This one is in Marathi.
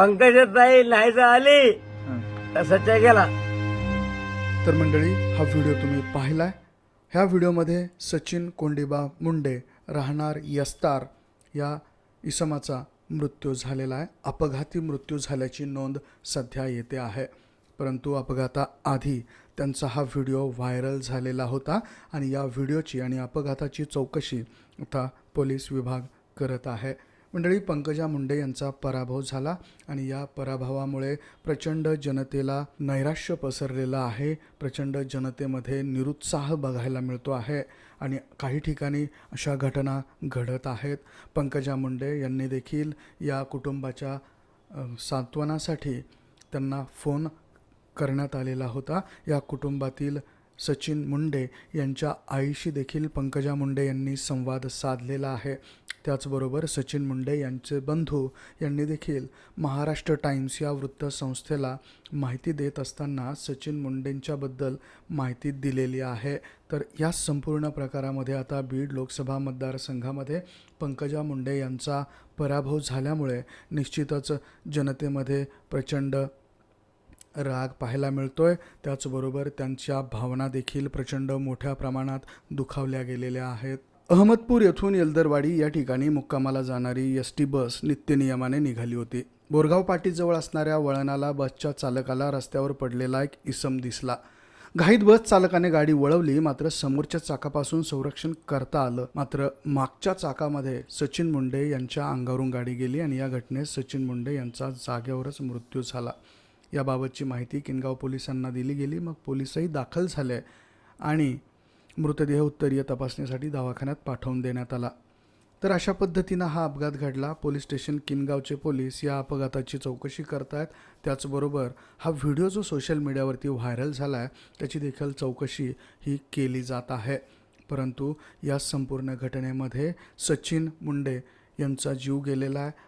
पंकजाताई नाही आली. तर सच्चा गेला. तर मंडळी हा व्हिडिओ तुम्ही पाहिलाय? ह्या व्हिडिओमध्ये सचिन कोंडिबा मुंडे राहणार यस्तार या इसमाचा मृत्यू झालेला आहे. अपघाती मृत्यू झाल्याची नोंद सध्या येते आहे. परंतु अपघाताआधी त्यांचा हा व्हिडिओ व्हायरल झालेला होता आणि या व्हिडिओची आणि अपघाताची चौकशी आता पोलीस विभाग करत आहे. मंडळी पंकजा मुंडे यांचा पराभव झाला आणि या पराभवामुळे प्रचंड जनतेला नैराश्य पसरलेलं आहे. प्रचंड जनतेमध्ये निरुत्साह बघायला मिळतो आहे आणि काही ठिकाणी अशा घटना घडत आहेत. पंकजा मुंडे यांनी देखील या कुटुंबाच्या सांत्वनासाठी त्यांना फोन करण्यात आलेला होता. या कुटुंबातील सचिन मुंडे यांच्या आईशी देखील पंकजा मुंडे यांनी संवाद साधलेला आहे. त्याचबरोबर सचिन मुंडे यांचे बंधू यांनी देखील महाराष्ट्र टाइम्स या वृत्तसंस्थेला माहिती देत असताना सचिन मुंडेंच्याबद्दल माहिती दिलेली आहे. तर या संपूर्ण प्रकारामध्ये आता बीड लोकसभा मतदारसंघामध्ये पंकजा मुंडे यांचा पराभव झाल्यामुळे निश्चितच जनतेमध्ये प्रचंड राग पाहायला मिळतोय. त्याचबरोबर त्यांच्या भावना देखील प्रचंड मोठ्या प्रमाणात दुखावल्या गेलेल्या आहेत. अहमदपूर येथून येलदरवाडी या ठिकाणी मुक्कामाला जाणारी एस टी बस नित्यनियमाने निघाली होती. बोरगाव पाटीजवळ असणाऱ्या वळणाला बसच्या चालकाला रस्त्यावर पडलेला एक इसम दिसला. घाईत बस चालकाने गाडी वळवली मात्र समोरच्या चाकापासून संरक्षण करता आलं. मात्र मागच्या चाकामध्ये सचिन मुंडे यांच्या अंगावरून गाडी गेली आणि या घटनेत सचिन मुंडे यांचा जागेवरच मृत्यू झाला. याबाबतची माहिती किनगाव पोलिसांना दिली गेली. मग पोलिसही दाखल झाले आणि मृतदेह उत्तरीय तपासणीसाठी दवाखान्यात पाठवून देण्यात आला. तर अशा पद्धतीनं हा अपघात घडला. पोलीस स्टेशन किनगावचे पोलीस या अपघाताची चौकशी करत आहेत त्याचबरोबर हा व्हिडिओ जो सोशल मीडियावरती व्हायरल झाला आहे त्याची देखील चौकशी ही केली जात आहे. परंतु या संपूर्ण घटनेमध्ये सचिन मुंडे यांचा जीव गेलेला आहे.